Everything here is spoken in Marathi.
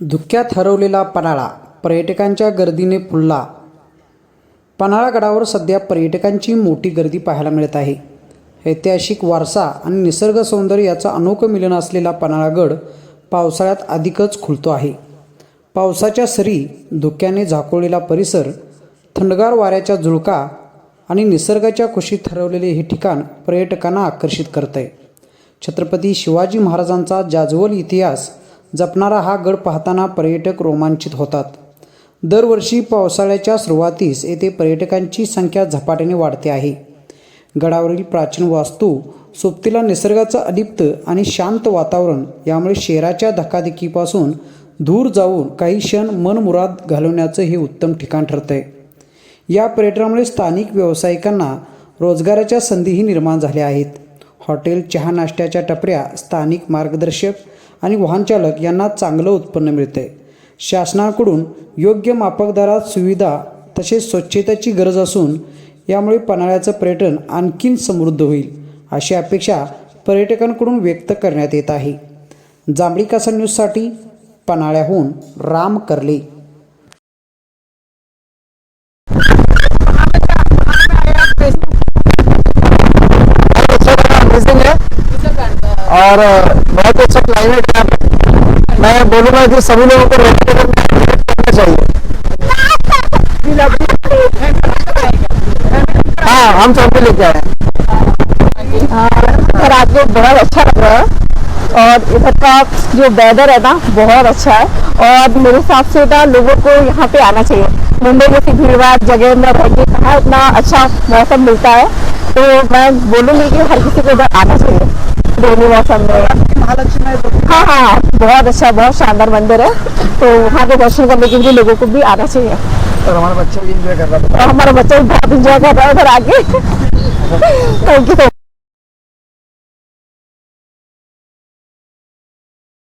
धुक्यात हरवलेला पन्हाळा पर्यटकांच्या गर्दीने फुलला. पन्हाळा गडावर सध्या पर्यटकांची मोठी गर्दी पाहायला मिळत आहे. ऐतिहासिक वारसा आणि निसर्ग सौंदर्य याचं अनोखं मिलन असलेला पन्हाळागड पावसाळ्यात अधिकच खुलतो आहे. पावसाच्या सरी धुक्याने झाकोळलेला परिसर थंडगार वाऱ्याच्या झुळका आणि निसर्गाच्या कुशीत ठरवलेले हे ठिकाण पर्यटकांना आकर्षित करतं आहे छत्रपती शिवाजी महाराजांचा जाजवल इतिहास जपणारा हा गड पाहताना पर्यटक रोमांचित होतात. दरवर्षी पावसाळ्याच्या सुरुवातीस येथे पर्यटकांची संख्या झपाट्याने वाढते आहे. गडावरील प्राचीन वास्तू सोबतीला निसर्गाचं अलिप्त आणि शांत वातावरण यामुळे शहराच्या धकाधकीपासून दूर जाऊन काही क्षण मनमुराद घालवण्याचं हे उत्तम ठिकाण ठरतं आहे या पर्यटनामुळे स्थानिक व्यावसायिकांना रोजगाराच्या संधीही निर्माण झाल्या आहेत. हॉटेल चहा नाश्त्याच्या टपऱ्या स्थानिक मार्गदर्शक आणि वाहनचालक यांना चांगलं उत्पन्न मिळते शासनाकडून योग्य मापक दरात सुविधा तसेच स्वच्छतेची गरज असून यामुळे पन्हाळ्याचं पर्यटन आणखीन समृद्ध होईल अशी अपेक्षा पर्यटकांकडून व्यक्त करण्यात येत आहे. जांभळी कासा न्यूजसाठी पन्हाळ्याहून राम करले. और बहुत अच्छा क्लाइमेट है। मैं बोलूँगा कि सभी लोगों को करना चाहिए। हाँ हम सब लेके आए हैं। आज को बहुत अच्छा लग रहा है। और इधर का जो वेदर है ना, बहुत अच्छा है। और मेरे हिसाब से ना, लोगों को यहाँ पे आना चाहिए। मुंबई जैसी भीड़ भाड़ जगह में रह कहाँ इतना अच्छा मौसम मिलता है? तो मैं बोलूँगी कि हर किसी को इधर आना चाहिए। दोनों मौसम में हाँ हाँ बहुत अच्छा बहुत शानदार मंदिर है। तो वहाँ के दर्शन करने के लिए लोगों को भी आना चाहिए और हमारा बच्चा भी इंजॉय कर रहा है हमारा बच्चा भी बहुत इंजॉय कर रहा है उधर आगे थैंक यू